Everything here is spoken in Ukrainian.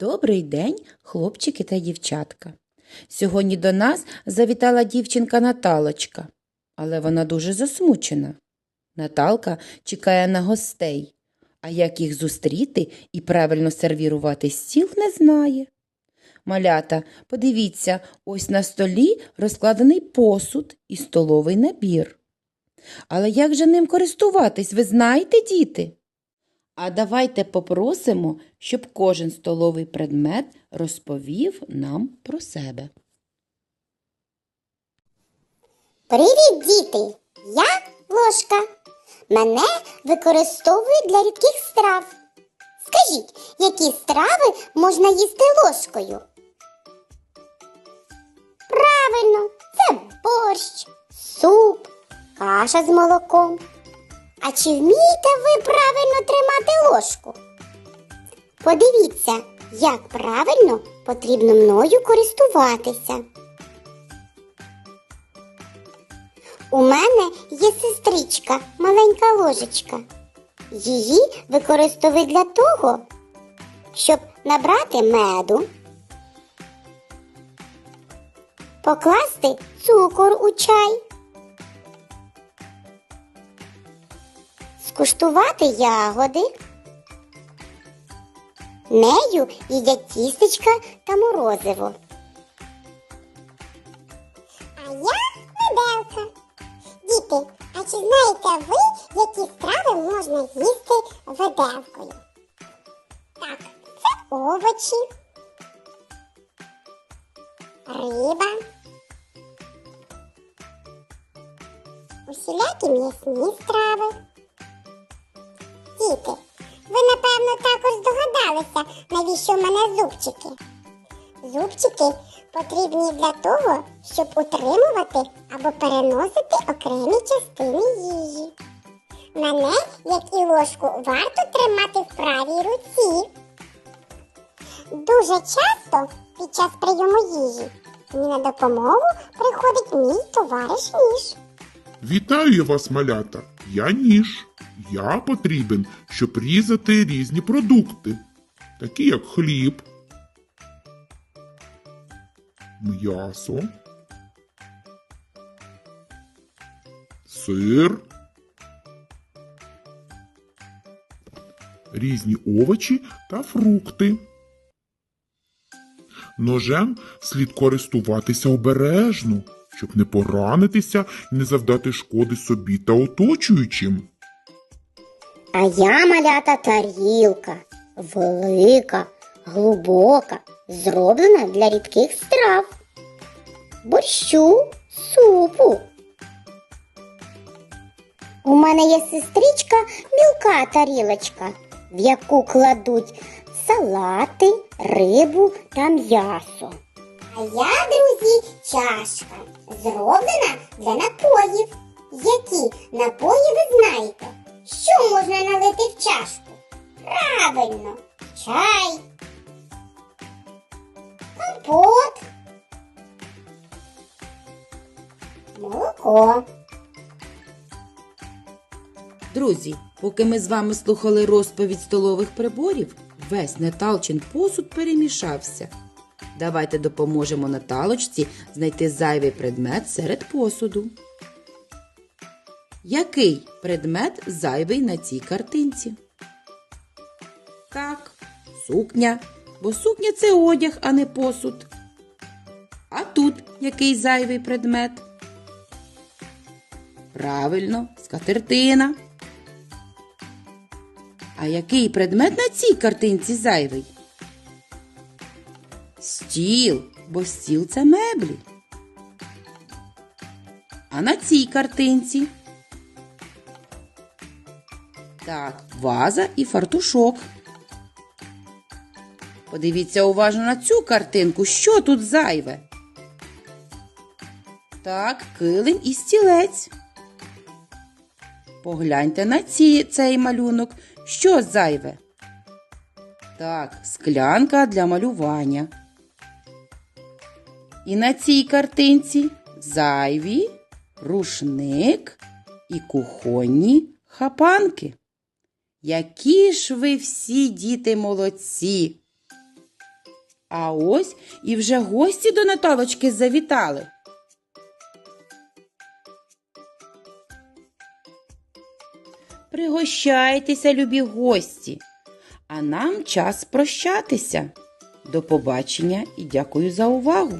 Добрий день, хлопчики та дівчатка. Сьогодні до нас завітала дівчинка Наталочка, але вона дуже засмучена. Наталка чекає на гостей, а як їх зустріти і правильно сервірувати стіл не знає. Малята, подивіться, ось на столі розкладений посуд і столовий набір. Але як же ним користуватись, ви знаєте, діти? А давайте попросимо, щоб кожен столовий предмет розповів нам про себе. Привіт, діти! Я ложка. Мене використовують для рідких страв. Скажіть, які страви можна їсти ложкою? Правильно, це борщ, суп, каша з молоком. А чи вмієте ви правильно тримати ложку? Подивіться, як правильно потрібно мною користуватися. У мене є сестричка, маленька ложечка. Її використовують для того, щоб набрати меду, покласти цукор у чай, скуштувати ягоди. Нею їдять тістечка та морозиво. А я меделка. Діти, а чи знаєте ви, які страви можна їсти виделкою? Так, це овочі, риба, усілякі м'ясні страви. Напевно також здогадалися, навіщо в мене зубчики. Зубчики потрібні для того, щоб утримувати або переносити окремі частини їжі. Мене, як і ложку, варто тримати в правій руці. Дуже часто під час прийому їжі мені на допомогу приходить мій товариш ніж. Вітаю вас, малята! Я ніж. Я потрібен, щоб різати різні продукти, такі як хліб, м'ясо, сир, різні овочі та фрукти. Ножем слід користуватися обережно, щоб не поранитися і не завдати шкоди собі та оточуючим. А я малята тарілка, велика, глибока, зроблена для рідких страв. Борщу, супу. У мене є сестричка мілка тарілочка, в яку кладуть салати, рибу та м'ясо. А я, друзі, чашка, зроблена для напоїв. Які напої ви знаєте? Що можна налити в чашку? Правильно, чай, компот, молоко. Друзі, поки ми з вами слухали розповідь столових приборів, весь Наталчин посуд перемішався. Давайте допоможемо Наталочці знайти зайвий предмет серед посуду. Який предмет зайвий на цій картинці? Так, сукня, бо сукня це одяг, а не посуд. А тут який зайвий предмет? Правильно, скатертина. А який предмет на цій картинці зайвий? Стіл, бо стіл це меблі. А на цій картинці? Так, ваза і фартушок. Подивіться уважно на цю картинку. Що тут зайве? Так, килим і стілець. Погляньте на ці, цей малюнок. Що зайве? Так, склянка для малювання. І на цій картинці зайві, рушник і кухонні хапанки. Які ж ви всі діти молодці! А ось і вже гості до Наталочки завітали. Пригощайтеся, любі гості. А нам час прощатися. До побачення і дякую за увагу!